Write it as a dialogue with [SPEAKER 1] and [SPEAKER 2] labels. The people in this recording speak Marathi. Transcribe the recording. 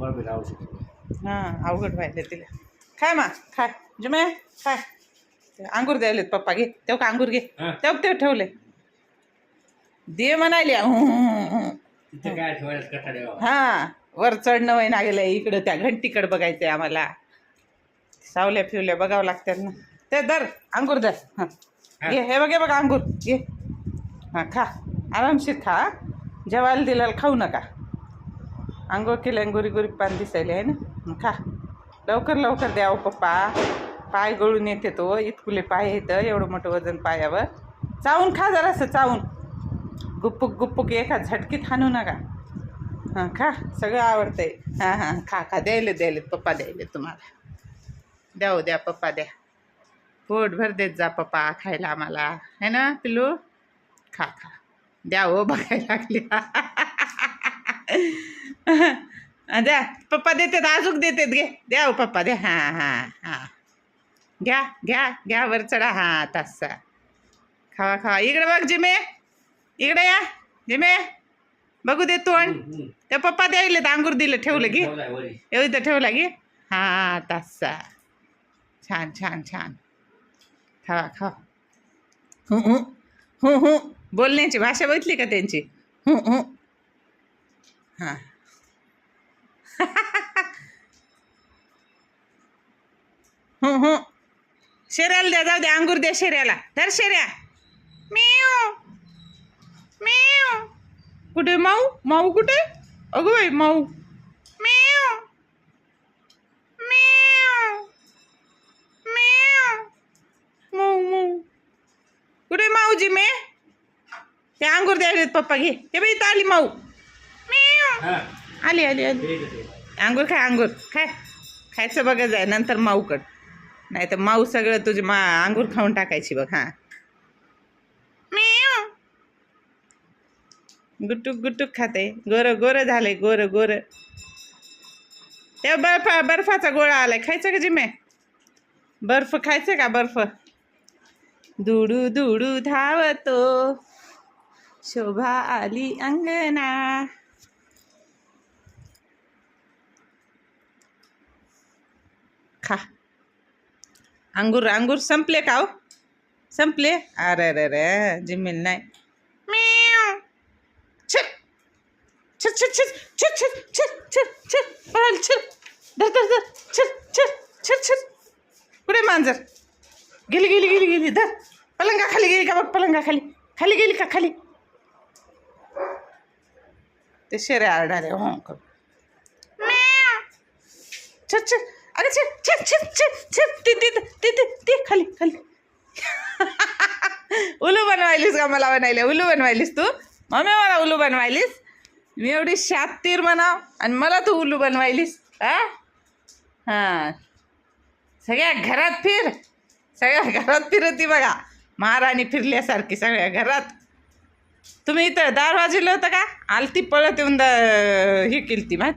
[SPEAKER 1] वर बी राहू शकतो
[SPEAKER 2] हां अवघड व्हायला तिला. खाय मा खाय. जुमे खाय. अंगूर द्यायलेत पप्पा घे. तेव्हा का अंगूर घे. तेव्हा ते ठेवले. दे म्हणाले हा वर चढणं वय ना गेलं इकडं त्या घंटीकडे बघायचंय आम्हाला. सावल्या फिवल्या बघावं लागतात ना ते दर अंगूर दर हां. घे हे बघ बघ अंगूर. घे हां खा. आरामशीर खा जेवायला दिलेलं खाऊ नका. अंघोळ केल्या गोरी गोरी पान दिसायले आहे ना? खा. लवकर लवकर द्यावं पप्पा. पाय गळून येते तो. इतकुले पाय येतं एवढं मोठं वजन पायावर. चावून खा जरासं चावून. गुप्पुक गुप्पुक एका झटकीत हाणू नका. हां खा. सगळं आवडतंय. हां हां. खा खा. द्यायले द्यायले पप्पा द्यायले तुम्हाला. द्या हो, द्या. पप्पा द्या. पोटभर देत जा पप्पा खायला आम्हाला. है ना पिल्लू? खा खा. द्या हो बघायला लागली. द्या पप्पा देतात अजून देतात घे. द्या हो पप्पा द्या. हां हां हां. घ्या घ्या घ्या वर चढा. हां तसा. खावा खावा. इकडे बघ जिमे. इकडे या जिमे. बघू दे तोंड. त्या पप्पा द्यायले तर अंगूर दिलं ठेवलं
[SPEAKER 1] वरी.
[SPEAKER 2] येऊ इथं ठेवला घे हां तसा. छान छान छान. खावा खावा. हू हू. हू हू. बोलण्याची भाषा बघितली का त्यांची? हू हू. हां. हू हू. शेऱ्याला द्या जाऊ द्या अंगूर द्या शेऱ्याला. धर शेऱ्या. मिऊ मिऊ कुठे माऊ? माऊ कुठे? अगं बाई माऊ. मिऊ मिऊ मिऊ माऊ माऊ. कुठे माऊजी मे? ते अंगूर द्यायलेत पप्पा घे. हे बाई इथं आली माऊ.
[SPEAKER 1] हा.
[SPEAKER 2] आली आली आली. अंगूर खाय अंगूर. खाय. खायचं बघा जाय नंतर माऊकड. नाही तर माऊ सगळं तुझी मा अंगूर खाऊन टाकायची बघ हां. गुटुक गुटुक खाते. गोरं गोरं झालंय गोरं गोरं. त्या बर्फ बर्फाचा गोळा आलाय. खायचं का जिमे बर्फ खायचं का बर्फ? दुडू दुडू धावतो. शोभा आली अंगणा. खा. अंगूर अंगूर संपले का हो संपले अरे अरे रे जिमेल नाही पुरे मांजर गेली गेली गेली गेली धर पलंगा खाली गेली का बघ पलंगा खाली खाली गेली का खाली ते शेरे आरडारे हो ती ती खाली खाली. उलू बनवायलीस का मला बनायला? उलू बनवायलीस तू? मम्मी मला उलू बनवायलीस. मी एवढी शातीर म्हणाव आणि मला तू उलू बनवायलीस हा? हां. सगळ्या घरात फिर. सगळ्या घरात फिरती बघा. महाराणी फिरल्यासारखी सगळ्या घरात. तुम्ही इथं दार वाजवलं होतं का? आलती पळत येऊन द ही केली ती माहिती?